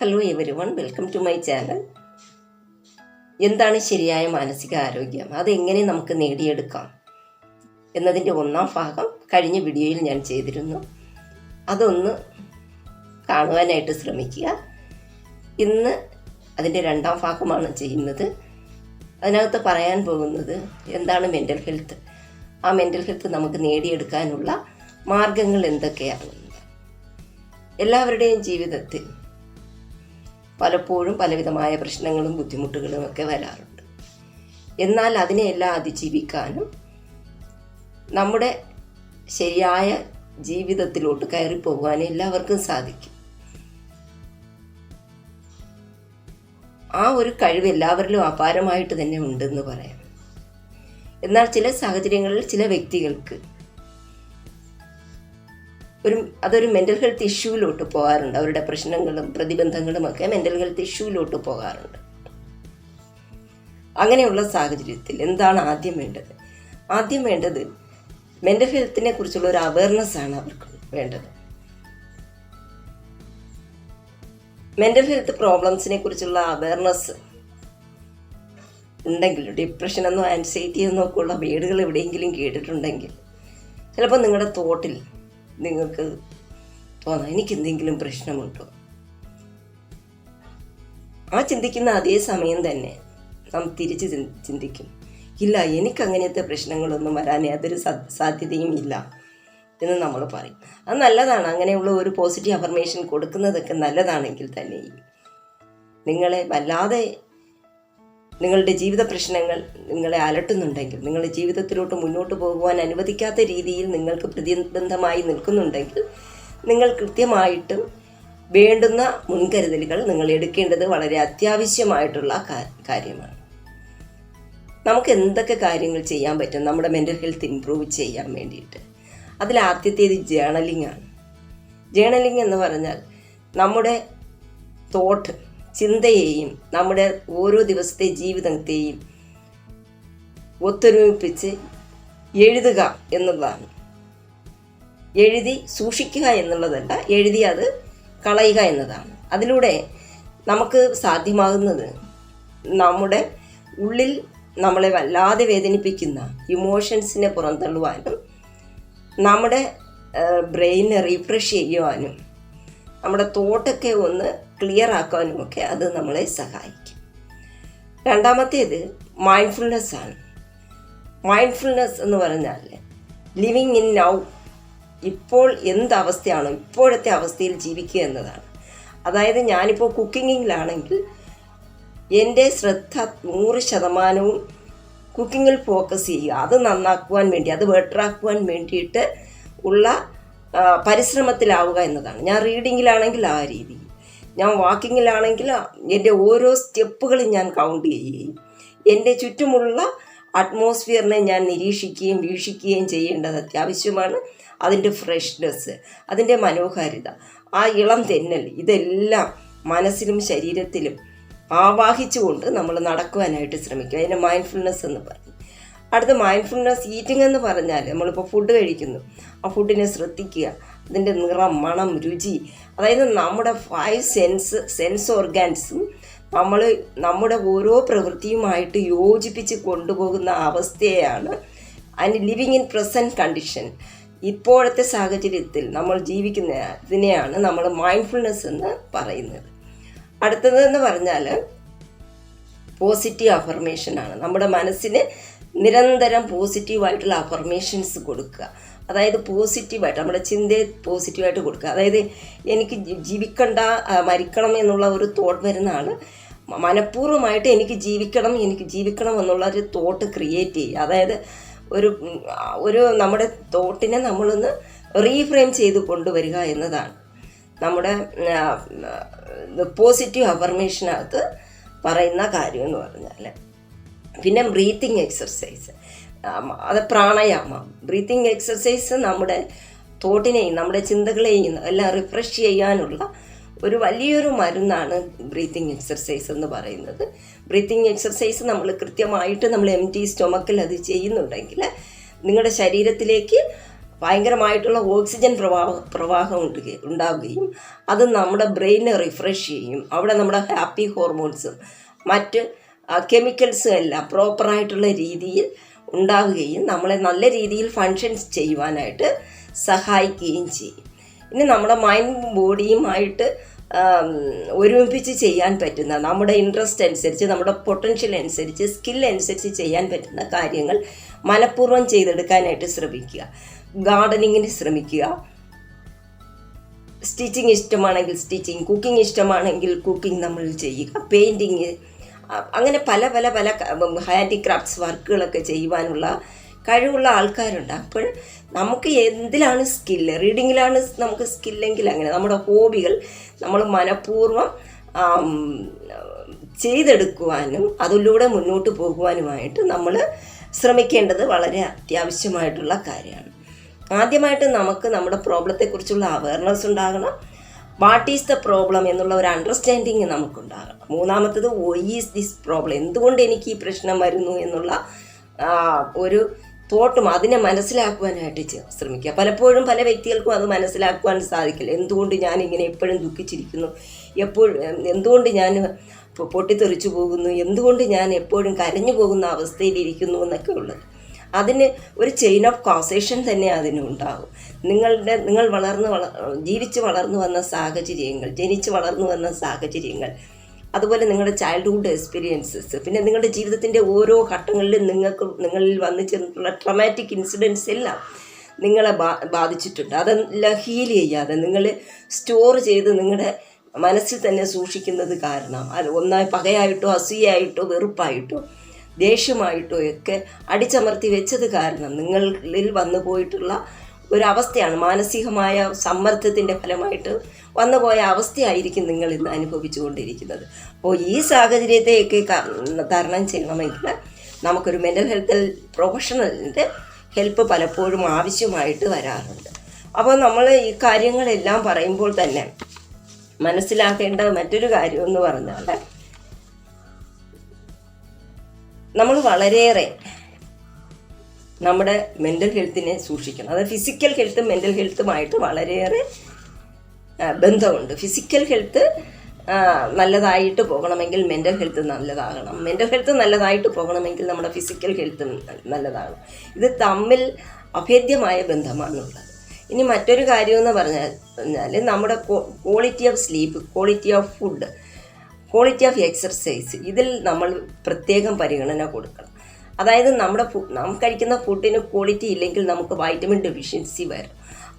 Hello everyone welcome to my channel എന്താണ് ശരിയായ മാനസിക ആരോഗ്യം? അതെങ്ങനെ നമുക്ക് നേടിയെടുക്കാം? എന്നതിന്റെ ഒന്നാം ഭാഗം കഴിഞ്ഞ വീഡിയോയിൽ ഞാൻ ചെയ്തിരുന്നു. അതൊന്ന് കാണുവാനായിട്ട് ശ്രമിക്കുക. ഇന്ന് അതിന്റെ രണ്ടാം ഭാഗമാണ് ചെയ്യുന്നത്. അതിനകത്ത് പറയാൻ പോകുന്നത് എന്താണ് മെന്റൽ ഹെൽത്ത് ആ മെന്റൽ ഹെൽത്ത് നമുക്ക് നേടിയെടുക്കാനുള്ള മാർഗങ്ങൾ എന്തൊക്കെയാണ്? എല്ലാവരുടെയും ജീവിതത്തിൽ പലപ്പോഴും പലവിധമായ പ്രശ്നങ്ങളും ബുദ്ധിമുട്ടുകളും ഒക്കെ വരാറുണ്ട്. എന്നാൽ അതിനെയെല്ലാം അതിജീവിക്കാനും നമ്മുടെ ശരിയായ ജീവിതത്തിലോട്ട് കയറിപ്പോകാൻ എല്ലാവർക്കും സാധിക്കും. ആ ഒരു കഴിവ് എല്ലാവരിലും അപാരമായിട്ട് തന്നെ ഉണ്ടെന്ന് പറയാം. എന്നാൽ ചില സാഹചര്യങ്ങളിൽ ചില വ്യക്തികൾക്ക് ഒരു അതൊരു മെന്റൽ ഹെൽത്ത് ഇഷ്യൂവിലോട്ട് പോകാറുണ്ട്. അവരുടെ പ്രശ്നങ്ങളും പ്രതിബന്ധങ്ങളും ഒക്കെ മെന്റൽ ഹെൽത്ത് ഇഷ്യൂവിലോട്ട് പോകാറുണ്ട്. അങ്ങനെയുള്ള സാഹചര്യത്തിൽ എന്താണ് ആദ്യം വേണ്ടത്? ആദ്യം വേണ്ടത് മെന്റൽ ഹെൽത്തിനെ കുറിച്ചുള്ള ഒരു അവയർനെസ് ആണ് അവർക്ക് വേണ്ടത്. മെന്റൽ ഹെൽത്ത് പ്രോബ്ലംസിനെ കുറിച്ചുള്ള അവയർനെസ് ഉണ്ടെങ്കിൽ ഡിപ്രഷൻ എന്നോ ആൻസൈറ്റി എന്നോ ഒക്കെ ഉള്ള വേർഡുകൾ എവിടെയെങ്കിലും കേട്ടിട്ടുണ്ടെങ്കിൽ ചിലപ്പോൾ നിങ്ങളുടെ തോട്ടിൽ നിങ്ങൾക്ക് തോന്നാം. എനിക്ക് എന്തെങ്കിലും പ്രശ്നമുണ്ടോ? ആ ചിന്തിക്കുന്ന അതേ സമയം തന്നെ നാം തിരിച്ച് ചിന്തിക്കും. ഇല്ല എനിക്ക് അങ്ങനത്തെ പ്രശ്നങ്ങളൊന്നും വരാൻ യാതൊരു സാധ്യതയും ഇല്ല എന്ന് നമ്മൾ പറയും. അത് നല്ലതാണ്. അങ്ങനെയുള്ള ഒരു പോസിറ്റീവ് അഫർമേഷൻ കൊടുക്കുന്നതൊക്കെ നല്ലതാണെങ്കിൽ തന്നെ നിങ്ങളെ വല്ലാതെ നിങ്ങളുടെ ജീവിത പ്രശ്നങ്ങൾ നിങ്ങളെ അലട്ടുന്നുണ്ടെങ്കിൽ നിങ്ങളുടെ ജീവിതത്തിലോട്ട് മുന്നോട്ട് പോകുവാൻ അനുവദിക്കാത്ത രീതിയിൽ നിങ്ങൾക്ക് പ്രതിബന്ധമായി നിൽക്കുന്നുണ്ടെങ്കിൽ നിങ്ങൾ കൃത്യമായിട്ടും വേണ്ടുന്ന മുൻകരുതലുകൾ നിങ്ങൾ എടുക്കേണ്ടത് വളരെ അത്യാവശ്യമായിട്ടുള്ള കാര്യമാണ്. നമുക്ക് എന്തൊക്കെ കാര്യങ്ങൾ ചെയ്യാൻ പറ്റും? നമ്മുടെ മെന്റൽ ഹെൽത്ത് ഇമ്പ്രൂവ് ചെയ്യാൻ വേണ്ടിയിട്ട്. അതിൽ ആദ്യത്തേത് ജേണലിംഗ് ആണ്. ജേണലിംഗ് എന്ന് പറഞ്ഞാൽ നമ്മുടെ തോട്ട് ചിന്തയെയും നമ്മുടെ ഓരോ ദിവസത്തെ ജീവിതത്തെയും ഒത്തൊരുമിപ്പിച്ച് എഴുതുക എന്നുള്ളതാണ്. എഴുതി സൂക്ഷിക്കുക എന്നുള്ളതല്ല എഴുതി അത് കളയുക എന്നതാണ്. അതിലൂടെ നമുക്ക് സാധ്യമാകുന്നത് നമ്മുടെ ഉള്ളിൽ നമ്മളെ വല്ലാതെ വേദനിപ്പിക്കുന്ന ഇമോഷൻസിനെ പുറന്തള്ളുവാനും നമ്മുടെ ബ്രെയിനെ റീഫ്രഷ് ചെയ്യുവാനും നമ്മുടെ തോട്ടൊക്കെ ഒന്ന് ക്ലിയർ ആക്കാനുമൊക്കെ അത് നമ്മളെ സഹായിക്കും. രണ്ടാമത്തേത് മൈൻഡ്ഫുൾനെസ് ആണ്. മൈൻഡ്ഫുൾനെസ് എന്ന് പറഞ്ഞാൽ ലിവിങ് ഇൻ നൗ ഇപ്പോൾ എന്ത് അവസ്ഥയാണോ ഇപ്പോഴത്തെ അവസ്ഥയിൽ ജീവിക്കുക എന്നതാണ്. അതായത് ഞാനിപ്പോൾ കുക്കിങ്ങിലാണെങ്കിൽ എന്റെ ശ്രദ്ധ നൂറ് ശതമാനവും കുക്കിങ്ങിൽ ഫോക്കസ് ചെയ്യുക. അത് നന്നാക്കുവാൻ വേണ്ടി അത് ബെറ്ററാക്കുവാൻ വേണ്ടിയിട്ട് ഉള്ള പരിശ്രമത്തിലാവുക എന്നതാണ്. ഞാൻ റീഡിങ്ങിലാണെങ്കിൽ ആ രീതി ഞാൻ വാക്കിങ്ങിലാണെങ്കിൽ എന്റെ ഓരോ സ്റ്റെപ്പുകളും ഞാൻ കൗണ്ട് ചെയ്യുകയും എന്റെ ചുറ്റുമുള്ള അറ്റ്മോസ്ഫിയറിനെ ഞാൻ നിരീക്ഷിക്കുകയും വീക്ഷിക്കുകയും ചെയ്യേണ്ടത് അത്യാവശ്യമാണ്. അതിന്റെ ഫ്രഷ്നെസ് അതിന്റെ മനോഹാരിത ആ ഇളം തെന്നൽ ഇതെല്ലാം മനസ്സിലും ശരീരത്തിലും ആവാഹിച്ചുകൊണ്ട് നമ്മൾ നടക്കുവാനായിട്ട് ശ്രമിക്കുക അതിന്റെ മൈൻഡ്ഫുൾനെസ് എന്ന് പറയും. അടുത്ത മൈൻഡ്ഫുൾനെസ് ഈറ്റിംഗ് എന്ന് പറഞ്ഞാൽ നമ്മളിപ്പോൾ ഫുഡ് കഴിക്കുന്നു. ആ ഫുഡിനെ ശ്രദ്ധിക്കുക. അതിന്റെ നിറം മണം രുചി അതായത് നമ്മുടെ ഫൈവ് സെൻസ് സെൻസ് ഓർഗാൻസും നമ്മൾ നമ്മുടെ ഓരോ പ്രവൃത്തിയുമായിട്ട് യോജിപ്പിച്ച് കൊണ്ടുപോകുന്ന അവസ്ഥയാണ് അതിന് ലിവിങ് ഇൻ പ്രസന്റ് കണ്ടീഷൻ ഇപ്പോഴത്തെ സാഹചര്യത്തിൽ നമ്മൾ ജീവിക്കുന്ന ഇതിനെയാണ് നമ്മൾ മൈൻഡ്ഫുൾനെസ് എന്ന് പറയുന്നത്. അടുത്തതെന്ന് പറഞ്ഞാൽ പോസിറ്റീവ് അഫർമേഷനാണ് നമ്മുടെ മനസ്സിന് നിരന്തരം പോസിറ്റീവായിട്ടുള്ള അഫർമേഷൻസ് കൊടുക്കുക. അതായത് പോസിറ്റീവായിട്ട് നമ്മുടെ ചിന്തയെ പോസിറ്റീവായിട്ട് കൊടുക്കുക. അതായത് എനിക്ക് ജീവിക്കണ്ട മരിക്കണം എന്നുള്ള ഒരു തോട്ട് വരുന്ന ആൾ മനഃപൂർവമായിട്ട് എനിക്ക് ജീവിക്കണം എനിക്ക് ജീവിക്കണം എന്നുള്ള ഒരു തോട്ട് ക്രിയേറ്റ് ചെയ്യുക. അതായത് ഒരു ഒരു നമ്മുടെ തോട്ടിനെ നമ്മളൊന്ന് റീഫ്രെയിം ചെയ്ത് കൊണ്ടുവരിക എന്നതാണ്. നമ്മുടെ പോസിറ്റീവ് അഫർമേഷനകത്ത് പറയുന്ന കാര്യം എന്ന് പറഞ്ഞാൽ പിന്നെ ബ്രീത്തിങ് എക്സർസൈസ് അത് പ്രാണായാമം. ബ്രീത്തിങ് എക്സസൈസ് നമ്മുടെ തോട്ടിനെയും നമ്മുടെ ചിന്തകളെയും എല്ലാം റിഫ്രഷ് ചെയ്യാനുള്ള ഒരു വലിയൊരു മരുന്നാണ് ബ്രീത്തിങ് എക്സർസൈസ് എന്ന് പറയുന്നത്. ബ്രീത്തിങ് എക്സർസൈസ് നമ്മൾ കൃത്യമായിട്ട് നമ്മൾ എം ടി സ്റ്റൊമക്കിൽ അത് ചെയ്യുന്നുണ്ടെങ്കിൽ നിങ്ങളുടെ ശരീരത്തിലേക്ക് ഭയങ്കരമായിട്ടുള്ള ഓക്സിജൻ പ്രവാഹ പ്രവാഹം ഉണ്ടാവുകയും അത് നമ്മുടെ ബ്രെയിനെ റിഫ്രഷ് ചെയ്യും. അവിടെ നമ്മുടെ ഹാപ്പി ഹോർമോൺസും മറ്റ് കെമിക്കൽസും എല്ലാം പ്രോപ്പറായിട്ടുള്ള രീതിയിൽ ഉണ്ടാവുകയും നമ്മളെ നല്ല രീതിയിൽ ഫങ്ഷൻസ് ചെയ്യുവാനായിട്ട് സഹായിക്കുകയും ചെയ്യും. ഇനി നമ്മുടെ മൈൻഡും ബോഡിയുമായിട്ട് ഒരുമിപ്പിച്ച് ചെയ്യാൻ പറ്റുന്ന നമ്മുടെ ഇൻട്രസ്റ്റ് അനുസരിച്ച് നമ്മുടെ പൊട്ടൻഷ്യൽ അനുസരിച്ച് സ്കിൽ അനുസരിച്ച് ചെയ്യാൻ പറ്റുന്ന കാര്യങ്ങൾ മനഃപൂർവം ചെയ്തെടുക്കാനായിട്ട് ശ്രമിക്കുക. ഗാർഡനിങ്ങിന് ശ്രമിക്കുക. സ്റ്റിച്ചിങ് ഇഷ്ടമാണെങ്കിൽ സ്റ്റിച്ചിങ് കുക്കിംഗ് ഇഷ്ടമാണെങ്കിൽ കുക്കിംഗ് നമ്മൾ ചെയ്യുക. പെയിന്റിങ് അങ്ങനെ പല പല പല ഹാൻഡിക്രാഫ്റ്റ്സ് വർക്കുകളൊക്കെ ചെയ്യുവാനുള്ള കഴിവുള്ള ആൾക്കാരുണ്ട്. അപ്പോൾ നമുക്ക് എന്തിലാണ് സ്കില്ല് റീഡിങ്ങിലാണ് നമുക്ക് സ്കില്ലെങ്കിൽ അങ്ങനെ. നമ്മുടെ ഹോബികൾ നമ്മൾ മനഃപൂർവം ചെയ്തെടുക്കുവാനും അതിലൂടെ മുന്നോട്ട് പോകുവാനുമായിട്ട് നമ്മൾ ശ്രമിക്കേണ്ടത് വളരെ അത്യാവശ്യമായിട്ടുള്ള കാര്യമാണ്. ആദ്യമായിട്ട് നമുക്ക് നമ്മുടെ പ്രോബ്ലത്തെക്കുറിച്ചുള്ള അവയർനെസ് ഉണ്ടാകണം. വാട്ട് ഈസ് ദ പ്രോബ്ലം എന്നുള്ള ഒരു അണ്ടർസ്റ്റാൻഡിങ് നമുക്കുണ്ടാകണം. മൂന്നാമത്തത് വൈ ഈസ് ദിസ് പ്രോബ്ലം എന്തുകൊണ്ട് എനിക്ക് ഈ പ്രശ്നം വരുന്നു എന്നുള്ള ഒരു തോട്ടും അതിനെ മനസ്സിലാക്കുവാനായിട്ട് ശ്രമിക്കുക. പലപ്പോഴും പല വ്യക്തികൾക്കും അത് മനസ്സിലാക്കുവാൻ സാധിക്കില്ല. എന്തുകൊണ്ട് ഞാൻ ഇങ്ങനെ എപ്പോഴും ദുഃഖിച്ചിരിക്കുന്നു? എപ്പോഴും എന്തുകൊണ്ട് ഞാൻ പൊട്ടിത്തെറിച്ചു പോകുന്നു? എന്തുകൊണ്ട് ഞാൻ എപ്പോഴും കരഞ്ഞു പോകുന്ന അവസ്ഥയിലിരിക്കുന്നു എന്നൊക്കെ ഉള്ളത്. അതിന് ഒരു ചെയിൻ ഓഫ് കോസേഷൻ തന്നെ അതിനുണ്ടാകും നിങ്ങളുടെ നിങ്ങൾ വളർന്ന് വള ജീവിച്ച് വളർന്നു വന്ന സാഹചര്യങ്ങൾ ജനിച്ച് വളർന്നു വന്ന സാഹചര്യങ്ങൾ അതുപോലെ നിങ്ങളുടെ ചൈൽഡ്ഹുഡ് എക്സ്പീരിയൻസസ് പിന്നെ നിങ്ങളുടെ ജീവിതത്തിന്റെ ഓരോ ഘട്ടങ്ങളിലും നിങ്ങൾക്ക് നിങ്ങളിൽ വന്നു ചേർന്നിട്ടുള്ള ട്രമാറ്റിക് ഇൻസിഡൻസ് എല്ലാം നിങ്ങളെ ബാ ബാധിച്ചിട്ടുണ്ട്. അതെല്ലാം ഹീൽ ചെയ്യാതെ നിങ്ങൾ സ്റ്റോർ ചെയ്ത് നിങ്ങളുടെ മനസ്സിൽ തന്നെ സൂക്ഷിക്കുന്നത് കാരണം. അത് ഒന്നായി പകയായിട്ടോ അസൂയായിട്ടോ വെറുപ്പായിട്ടോ ദേഷ്യമായിട്ടോ ഒക്കെ അടിച്ചമർത്തി വെച്ചത് കാരണം നിങ്ങളിൽ വന്നു പോയിട്ടുള്ള ഒരവസ്ഥയാണ്. മാനസികമായ സമ്മർദ്ദത്തിന്റെ ഫലമായിട്ട് വന്നുപോയ അവസ്ഥയായിരിക്കും നിങ്ങൾ ഇന്ന് അനുഭവിച്ചുകൊണ്ടിരിക്കുന്നത്. അപ്പോൾ ഈ സാഹചര്യത്തെയൊക്കെ തരണം ചെയ്യണമെങ്കിൽ നമുക്കൊരു മെന്റൽ ഹെൽത്ത് പ്രൊഫഷണലിന്റെ ഹെൽപ്പ് പലപ്പോഴും ആവശ്യമായിട്ട് വരാറുണ്ട്. അപ്പോൾ നമ്മൾ ഈ കാര്യങ്ങളെല്ലാം പറയുമ്പോൾ തന്നെ മനസ്സിലാക്കേണ്ട മറ്റൊരു കാര്യം എന്ന് പറഞ്ഞാൽ നമ്മൾ വളരെയേറെ നമ്മുടെ മെന്റൽ ഹെൽത്തിനെ സൂക്ഷിക്കണം. അത് ഫിസിക്കൽ ഹെൽത്തും മെന്റൽ ഹെൽത്തുമായിട്ട് വളരെയേറെ ബന്ധമുണ്ട്. ഫിസിക്കൽ ഹെൽത്ത് നല്ലതായിട്ട് പോകണമെങ്കിൽ മെന്റൽ ഹെൽത്ത് നല്ലതാകണം. മെന്റൽ ഹെൽത്ത് നല്ലതായിട്ട് പോകണമെങ്കിൽ നമ്മുടെ ഫിസിക്കൽ ഹെൽത്ത് നല്ലതാകണം. ഇത് തമ്മിൽ അഭേദ്യമായ ബന്ധമാണുള്ളത്. ഇനി മറ്റൊരു കാര്യമെന്ന് പറഞ്ഞാൽ നമ്മുടെ quality of sleep quality of food quality of exercise ഇതിൽ നമ്മൾ പ്രത്യേകം പരിഗണന കൊടുക്കണം. അതായത് നമ്മുടെ നാം കഴിക്കുന്ന ഫുഡിന് ക്വാളിറ്റി ഇല്ലെങ്കിൽ നമുക്ക് വൈറ്റമിൻ ഡെഫിഷ്യൻസി വരും.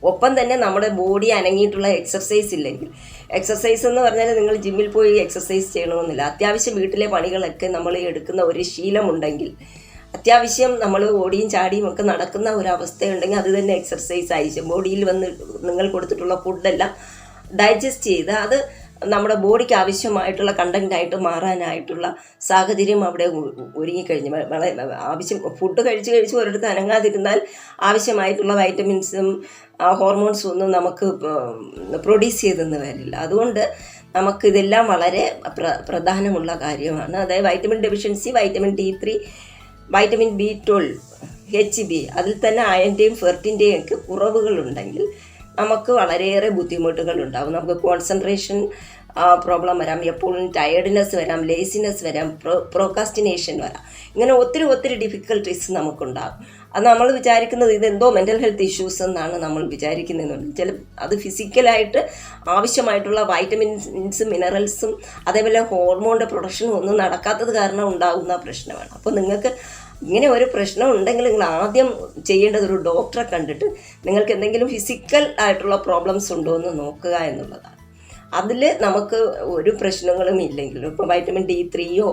ഒപ്പം തന്നെ നമ്മുടെ ബോഡി അനങ്ങിയിട്ടുള്ള എക്സർസൈസ് ഇല്ലെങ്കിൽ എക്സർസൈസ് എന്ന് പറഞ്ഞാൽ നിങ്ങൾ ജിമ്മിൽ പോയി എക്സർസൈസ് ചെയ്യണമെന്നില്ല. അത്യാവശ്യം വീട്ടിലെ പണികളൊക്കെ നമ്മൾ എടുക്കുന്ന ഒരു ശീലമുണ്ടെങ്കിൽ അത്യാവശ്യം നമ്മൾ ഓടിയും ചാടിയും ഒക്കെ നടക്കുന്ന ഒരു അവസ്ഥയുണ്ടെങ്കിൽ അത് തന്നെ എക്സർസൈസ് ആയിരിക്കും. ബോഡിയിൽ വന്ന് നിങ്ങൾ കൊടുത്തിട്ടുള്ള ഫുഡെല്ലാം ഡൈജസ്റ്റ് ചെയ്ത് അത് നമ്മുടെ ബോഡിക്ക് ആവശ്യമായിട്ടുള്ള കണ്ടന്റായിട്ട് മാറാനായിട്ടുള്ള സാഹചര്യം അവിടെ ഒരുങ്ങിക്കഴിഞ്ഞു. വളരെ ആവശ്യം ഫുഡ് കഴിച്ച് കഴിച്ച് ഒരിടത്ത് അനങ്ങാതിരുന്നാൽ ആവശ്യമായിട്ടുള്ള വൈറ്റമിൻസും ഹോർമോൺസും ഒന്നും നമുക്ക് പ്രൊഡ്യൂസ് ചെയ്തെന്ന് വരില്ല. അതുകൊണ്ട് നമുക്കിതെല്ലാം വളരെ പ്ര പ്രധാനമുള്ള കാര്യമാണ്. അതായത് vitamin deficiency vitamin D three vitamin B twelve H B അതിൽ തന്നെ അയന്റെയും ഫെർട്ടിന്റെയും ഒക്കെ കുറവുകളുണ്ടെങ്കിൽ നമുക്ക് വളരെയേറെ ബുദ്ധിമുട്ടുകൾ ഉണ്ടാകും നമുക്ക് കോൺസെൻട്രേഷൻ പ്രോബ്ലം വരാം. എപ്പോഴും ടയേർഡ്നെസ് വരാം ലേസിനെസ് വരാം പ്രോ പ്രോക്കാസ്റ്റിനേഷൻ വരാം. ഇങ്ങനെ ഒത്തിരി ഒത്തിരി ഡിഫിക്കൽട്ടീസ് നമുക്കുണ്ടാകും. അത് നമ്മൾ വിചാരിക്കുന്നത് ഇതെന്തോ മെന്റൽ ഹെൽത്ത് ഇഷ്യൂസ് എന്നാണ് നമ്മൾ വിചാരിക്കുന്നതെന്നുണ്ട്. ചില അത് ഫിസിക്കലായിട്ട് ആവശ്യമായിട്ടുള്ള വൈറ്റമിൻസും മിനറൽസും അതേപോലെ ഹോർമോണിന്റെ പ്രൊഡക്ഷനും ഒന്നും നടക്കാത്തത് കാരണം ഉണ്ടാകുന്ന പ്രശ്നമാണ്. അപ്പോൾ നിങ്ങൾക്ക് ഇങ്ങനെ ഒരു പ്രശ്നം ഉണ്ടെങ്കിൽ നിങ്ങൾ ആദ്യം ചെയ്യേണ്ടത് ഒരു ഡോക്ടറെ കണ്ടിട്ട് നിങ്ങൾക്ക് എന്തെങ്കിലും ഫിസിക്കൽ ആയിട്ടുള്ള പ്രോബ്ലംസ് ഉണ്ടോ എന്ന് നോക്കുക എന്നുള്ളതാണ്. അതിൽ നമുക്ക് ഒരു പ്രശ്നങ്ങളും ഇല്ലെങ്കിലും ഇപ്പോൾ വൈറ്റമിൻ ഡി ത്രീയോ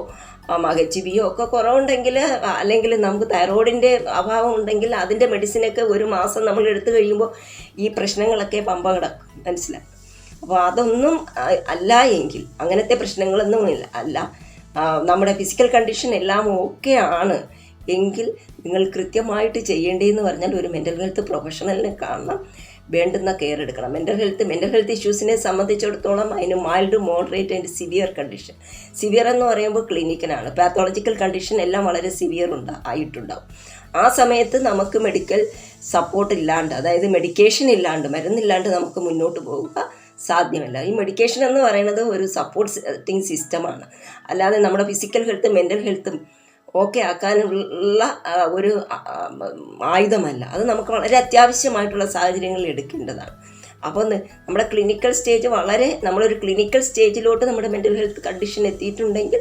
എച്ച് ബിയോ ഒക്കെ കുറവുണ്ടെങ്കിൽ അല്ലെങ്കിൽ നമുക്ക് തൈറോയിഡിന്റെ അഭാവം ഉണ്ടെങ്കിൽ അതിന്റെ മെഡിസിനൊക്കെ ഒരു മാസം നമ്മൾ എടുത്തു കഴിയുമ്പോൾ ഈ പ്രശ്നങ്ങളൊക്കെ പമ്പ കിടക്കും. മനസ്സിലാക്കും അപ്പോൾ അതൊന്നും അല്ല എങ്കിൽ അങ്ങനത്തെ പ്രശ്നങ്ങളൊന്നും ഇല്ല. അല്ല നമ്മുടെ ഫിസിക്കൽ കണ്ടീഷൻ എല്ലാം ഓക്കെ ആണ്. എങ്കിൽ നിങ്ങൾ കൃത്യമായിട്ട് ചെയ്യേണ്ടതെന്ന് പറഞ്ഞാൽ ഒരു മെന്റൽ ഹെൽത്ത് പ്രൊഫഷണലിനെ കാണണം. വേണ്ടുന്ന കെയർ എടുക്കണം. മെന്റൽ ഹെൽത്ത് മെന്റൽ ഹെൽത്ത് ഇഷ്യൂസിനെ സംബന്ധിച്ചിടത്തോളം അതിന് mild moderate and severe condition severe എന്ന് പറയുമ്പോൾ ക്ലിനിക്കലാണ് പാത്തോളജിക്കൽ കണ്ടീഷൻ എല്ലാം വളരെ സിവിയർ ഉണ്ട് ആയിട്ടുണ്ടാവും. ആ സമയത്ത് നമുക്ക് മെഡിക്കൽ സപ്പോർട്ട് ഇല്ലാണ്ട് അതായത് മെഡിക്കേഷൻ ഇല്ലാണ്ട് മരുന്നില്ലാണ്ട് നമുക്ക് മുന്നോട്ട് പോവുക സാധ്യമല്ല. ഈ മെഡിക്കേഷൻ എന്ന് പറയുന്നത് ഒരു സപ്പോർട്ടിങ് സിസ്റ്റമാണ് അല്ലാതെ നമ്മുടെ ഫിസിക്കൽ ഹെൽത്തും മെന്റൽ ഹെൽത്തും ഓക്കെ ആക്കാനുള്ള ഒരു ആയുധമല്ല. അത് നമുക്ക് വളരെ അത്യാവശ്യമായിട്ടുള്ള സാഹചര്യങ്ങളിൽ എടുക്കേണ്ടതാണ്. അപ്പോൾ നമ്മുടെ ക്ലിനിക്കൽ സ്റ്റേജ് വളരെ നമ്മളൊരു ക്ലിനിക്കൽ സ്റ്റേജിലോട്ട് നമ്മുടെ മെന്റൽ ഹെൽത്ത് കണ്ടീഷൻ എത്തിയിട്ടുണ്ടെങ്കിൽ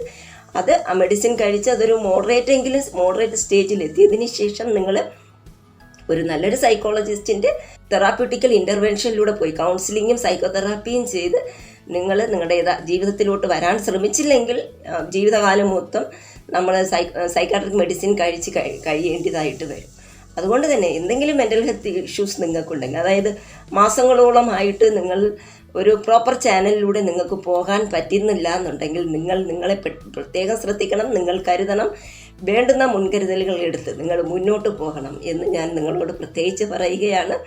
അത് ആ മെഡിസിൻ കഴിച്ച് അതൊരു മോഡറേറ്റ് എങ്കിലും മോഡറേറ്റ് സ്റ്റേജിൽ എത്തിയതിന് ശേഷം നിങ്ങൾ ഒരു നല്ലൊരു സൈക്കോളജിസ്റ്റിന്റെ തെറാപ്യൂട്ടിക്കൽ ഇന്റർവെൻഷനിലൂടെ പോയി കൗൺസിലിങ്ങും സൈക്കോതെറാപ്പിയും ചെയ്ത് നിങ്ങൾ നിങ്ങളുടെ ജീവിതത്തിലോട്ട് വരാൻ ശ്രമിച്ചില്ലെങ്കിൽ ജീവിതകാലം മൊത്തം നമ്മൾ സൈ സൈക്കാട്രിക് മെഡിസിൻ കഴിച്ച് കഴി കഴിയേണ്ടതായിട്ട് വരും. അതുകൊണ്ട് തന്നെ എന്തെങ്കിലും മെന്റൽ ഹെൽത്ത് ഇഷ്യൂസ് നിങ്ങൾക്കുണ്ടെങ്കിൽ അതായത് മാസങ്ങളോളമായിട്ട് നിങ്ങൾ ഒരു പ്രോപ്പർ ചാനലിലൂടെ നിങ്ങൾക്ക് പോകാൻ പറ്റുന്നില്ല എന്നുണ്ടെങ്കിൽ നിങ്ങൾ നിങ്ങളെ പ്രത്യേകം ശ്രദ്ധിക്കണം നിങ്ങൾ കരുതണം വേണ്ടുന്ന മുൻകരുതലുകൾ എടുത്ത് നിങ്ങൾ മുന്നോട്ട് പോകണം എന്ന് ഞാൻ നിങ്ങളോട് പ്രത്യേകിച്ച് പറയുകയാണ്.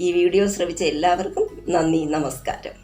ഈ വീഡിയോ ശ്രവിച്ച എല്ലാവർക്കും നന്ദി നമസ്കാരം.